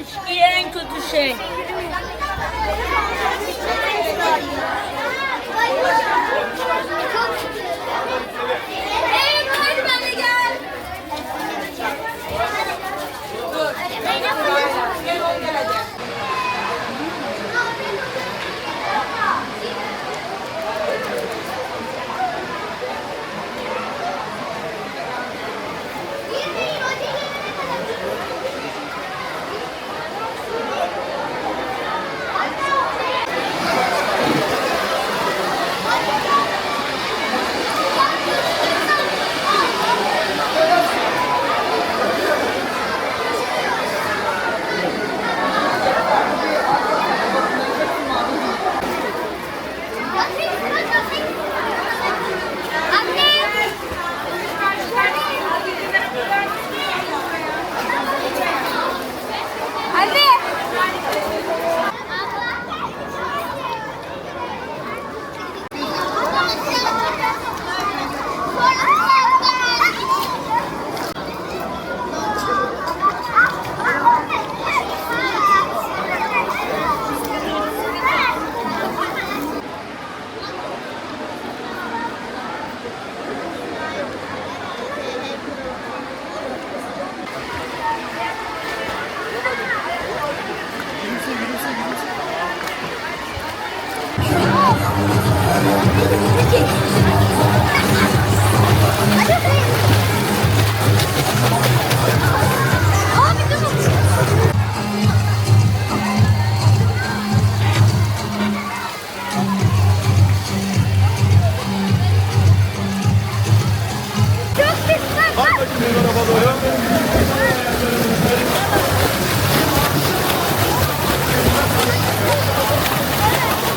İçki en kötü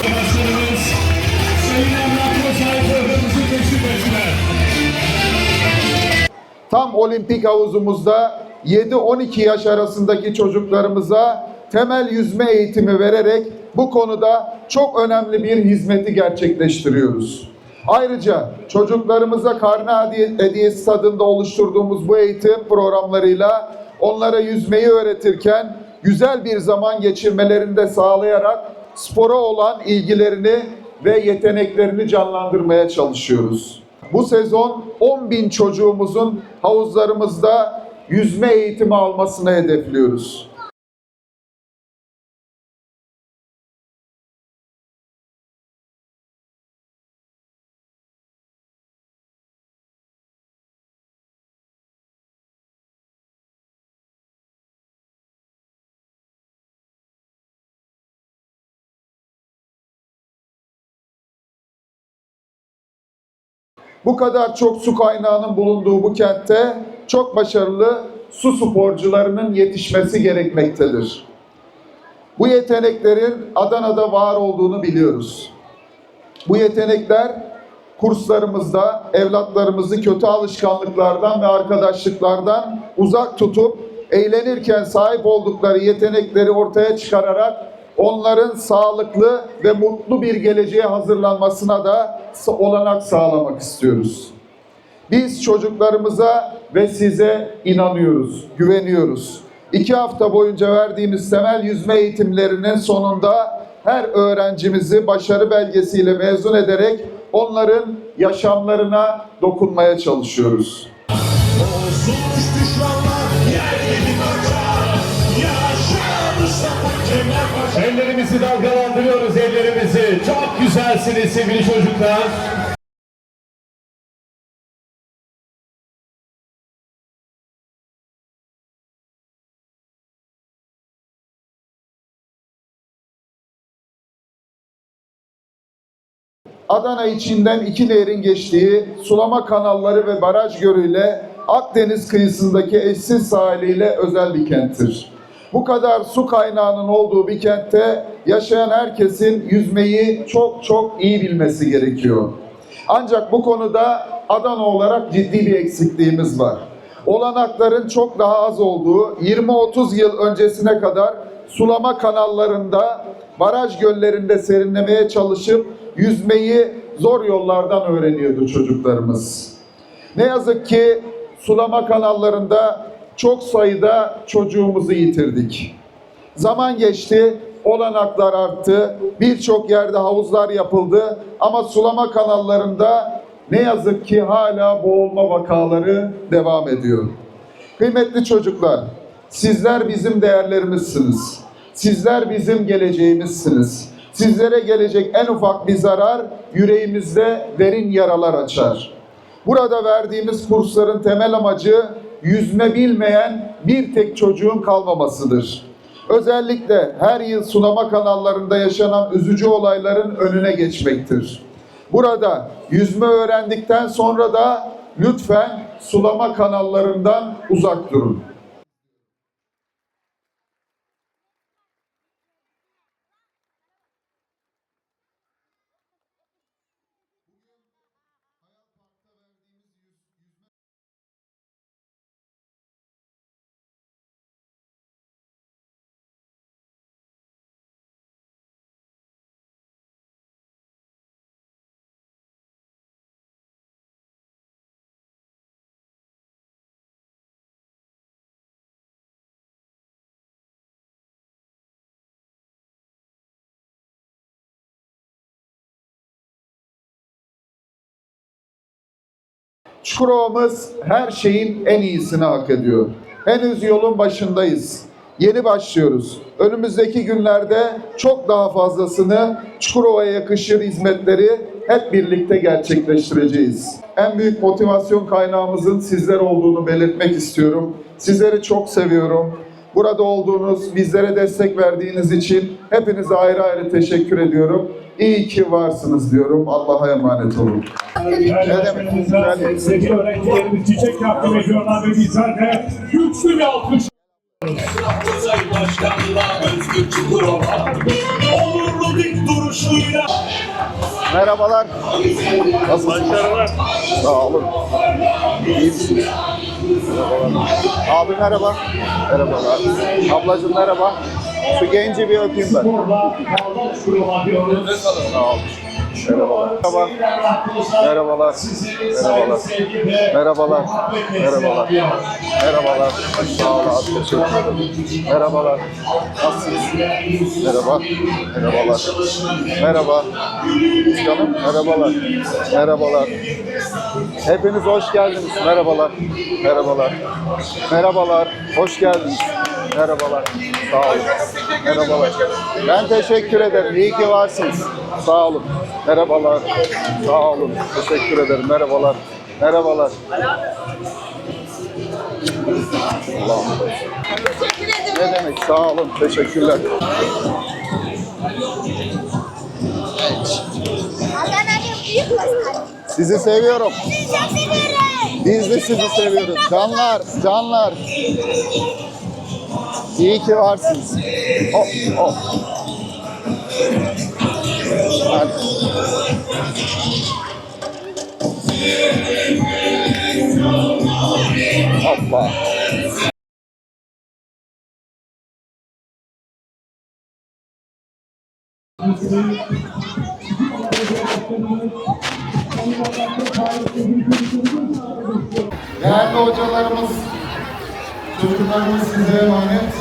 Başkanımız Sayın Emrah Bozay programımızı teşrif ettiler. Tam olimpik havuzumuzda 7-12 yaş arasındaki çocuklarımıza temel yüzme eğitimi vererek bu konuda çok önemli bir hizmeti gerçekleştiriyoruz. Ayrıca çocuklarımıza karne hediye- hediyesi tadında oluşturduğumuz bu eğitim programlarıyla onlara yüzmeyi öğretirken güzel bir zaman geçirmelerini de sağlayarak spora olan ilgilerini ve yeteneklerini canlandırmaya çalışıyoruz. Bu sezon 10 bin çocuğumuzun havuzlarımızda yüzme eğitimi almasını hedefliyoruz. Bu kadar çok su kaynağının bulunduğu bu kentte çok başarılı su sporcularının yetişmesi gerekmektedir. Bu yeteneklerin Adana'da var olduğunu biliyoruz. Bu yetenekler kurslarımızda evlatlarımızı kötü alışkanlıklardan ve arkadaşlıklardan uzak tutup eğlenirken sahip oldukları yetenekleri ortaya çıkararak onların sağlıklı ve mutlu bir geleceğe hazırlanmasına da olanak sağlamak istiyoruz. Biz çocuklarımıza ve size inanıyoruz, güveniyoruz. İki hafta boyunca verdiğimiz temel yüzme eğitimlerinin sonunda her öğrencimizi başarı belgesiyle mezun ederek onların yaşamlarına dokunmaya çalışıyoruz. Ellerimizi dalgalandırıyoruz ellerimizi. Çok güzelsiniz sevgili çocuklar. Adana içinden iki nehrin geçtiği sulama kanalları ve baraj gölüyle Akdeniz kıyısındaki eşsiz sahiliyle özel bir kenttir. Bu kadar su kaynağının olduğu bir kentte yaşayan herkesin yüzmeyi çok çok iyi bilmesi gerekiyor. Ancak bu konuda Adana olarak ciddi bir eksikliğimiz var. Olanakların çok daha az olduğu 20-30 yıl öncesine kadar sulama kanallarında, baraj göllerinde serinlemeye çalışıp yüzmeyi zor yollardan öğreniyordu çocuklarımız. Ne yazık ki sulama kanallarında çok sayıda çocuğumuzu yitirdik. Zaman geçti, olanaklar arttı, birçok yerde havuzlar yapıldı ama sulama kanallarında ne yazık ki hala boğulma vakaları devam ediyor. Kıymetli çocuklar, sizler bizim değerlerimizsiniz. Sizler bizim geleceğimizsiniz. Sizlere gelecek en ufak bir zarar yüreğimizde derin yaralar açar. Burada verdiğimiz kursların temel amacı yüzme bilmeyen bir tek çocuğun kalmamasıdır. Özellikle her yıl sulama kanallarında yaşanan üzücü olayların önüne geçmektir. Burada yüzme öğrendikten sonra da lütfen sulama kanallarından uzak durun. Çukurova'mız her şeyin en iyisini hak ediyor. Henüz yolun başındayız. Yeni başlıyoruz. Önümüzdeki günlerde çok daha fazlasını Çukurova'ya yakışır hizmetleri hep birlikte gerçekleştireceğiz. En büyük motivasyon kaynağımızın sizler olduğunu belirtmek istiyorum. Sizleri çok seviyorum. Burada olduğunuz, bizlere destek verdiğiniz için hepinize ayrı ayrı teşekkür ediyorum. İyi ki varsınız diyorum. Allah'a emanet olun. Başkanımıza sevgili öğrencilerimiz çiçek takdim ediyorlar ve bizler de güçlü bir alkış. Sayın Başkan'la Özgür Çukurova Onurlu dik duruşuyla Merhabalar. Nasılsınız? Sağ olun. İyi misiniz? Abi merhaba. Merhabalar. Ablacığım merhaba. Şu genci bir öpeyim ben. Sağ olun. Merhabalar. Merhaba. Merhabalar. Merhabalar. Merhabalar. Merhabalar. Merhabalar. Sağ olun. Merhabalar. Nasılsınız? Merhaba. Merhabalar. Merhaba. Canım. Merhabalar. Merhabalar. Hepiniz hoş geldiniz. Merhabalar. Merhabalar. Merhabalar. Hoş geldiniz. Merhabalar. Sağ olun. Merhabalar. Ben teşekkür ederim. İyi ki varsınız. Sağ olun. Merhabalar. Sağ olun. Teşekkür ederim. Merhabalar. Merhabalar. Allah'ım. Ne demek? Sağ olun. Teşekkürler. Sizi seviyorum. Sizi çok seviyorum. Biz de sizi seviyoruz. Canlar, canlar. İyi ki varsınız. Hop, hop. Hadi. Hoppa. Değerli hocalarımız, Çocuklarımız size emanet.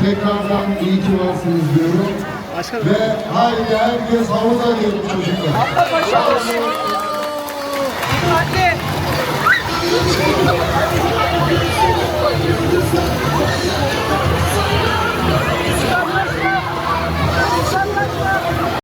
Tekrardan iyi ki varsınız diyorum. Başkanım. Ve haydi herkes havuza diyorum çocuklar. Allah başarılı. Dikkatli.